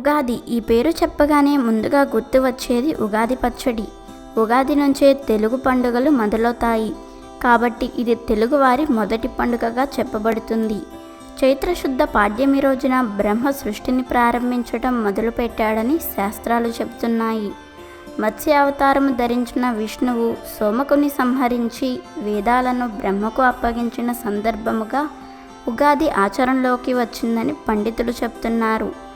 ఉగాది ఈ పేరు చెప్పగానే ముందుగా గుర్తు వచ్చేది ఉగాది పచ్చడి. ఉగాది నుంచే తెలుగు పండుగలు మొదలవుతాయి. కాబట్టి ఇది తెలుగువారి మొదటి పండుగగా చెప్పబడుతుంది. చైత్రశుద్ధ పాడ్యమి రోజున బ్రహ్మ సృష్టిని ప్రారంభించడం మొదలుపెట్టాడని శాస్త్రాలు చెబుతున్నాయి. మత్స్య అవతారము ధరించిన విష్ణువు సోమకుని సంహరించి వేదాలను బ్రహ్మకు అప్పగించిన సందర్భముగా ఉగాది ఆచరణలోకి వచ్చిందని పండితులు చెప్తున్నారు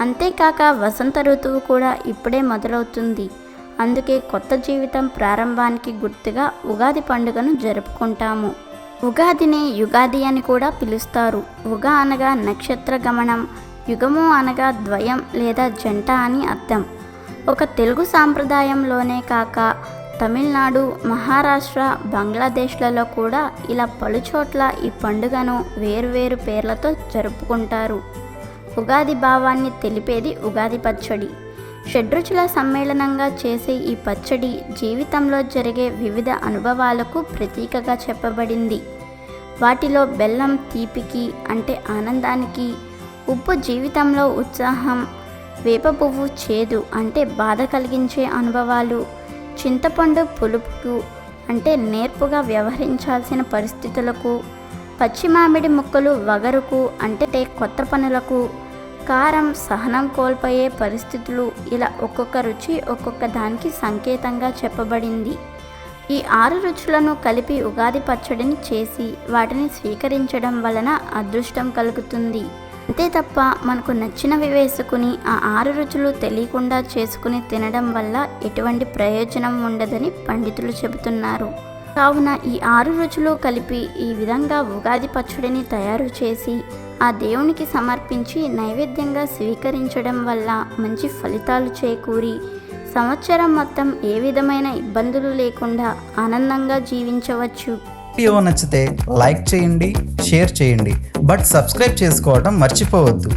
అంతేకాక వసంత ఋతువు కూడా ఇప్పుడే మొదలవుతుంది. అందుకే కొత్త జీవితం ప్రారంభానికి గుర్తుగా ఉగాది పండుగను జరుపుకుంటాము. ఉగాదిని యుగాది అని కూడా పిలుస్తారు. ఉగా అనగా నక్షత్ర గమనం యుగము అనగా ద్వయం లేదా జంట అని అర్థం. ఒక తెలుగు సాంప్రదాయంలోనే కాక తమిళనాడు మహారాష్ట్ర బంగ్లాదేశ్లలో కూడా ఇలా పలుచోట్ల ఈ పండుగను వేరువేరు పేర్లతో జరుపుకుంటారు. ఉగాది భావాన్ని తెలిపేది ఉగాది పచ్చడి. షడ్రుచుల సమ్మేళనంగా చేసే ఈ పచ్చడి జీవితంలో జరిగే వివిధ అనుభవాలకు ప్రతీకగా చెప్పబడింది. వాటిలో బెల్లం తీపికి అంటే ఆనందానికి ఉప్పు జీవితంలో ఉత్సాహం వేప పువ్వు చేదు అంటే బాధ కలిగించే అనుభవాలు చింతపండు పులుపుకు అంటే నేర్పుగా వ్యవహరించాల్సిన పరిస్థితులకు పచ్చి మామిడి ముక్కలు వగరుకు అంటే కొత్త పనులకు కారం సహనం కోల్పోయే పరిస్థితులు ఇలా ఒక్కొక్క రుచి ఒక్కొక్క దానికి సంకేతంగా చెప్పబడింది. ఈ ఆరు రుచులను కలిపి ఉగాది పచ్చడిని చేసి వాటిని స్వీకరించడం వలన అదృష్టం కలుగుతుంది. అంతే తప్ప మనకు నచ్చినవి వేసుకుని ఆ ఆరు రుచులు తెలియకుండా చేసుకుని తినడం వల్ల ఎటువంటి ప్రయోజనం ఉండదని పండితులు చెబుతున్నారు. కావున ఈ ఆరు రుచులు కలిపి ఈ విధంగా ఉగాది పచ్చడిని తయారు చేసి ఆ దేవునికి సమర్పించి నైవేద్యంగా స్వీకరించడం వల్ల మంచి ఫలితాలు చేకూరి సంవత్సరం మొత్తం ఏ విధమైన ఇబ్బందులు లేకుండా ఆనందంగా జీవించవచ్చు. వీడియో నచ్చితే లైక్ చేయండి షేర్ చేయండి బట్ సబ్స్క్రైబ్ చేసుకోవడం మర్చిపోవద్దు.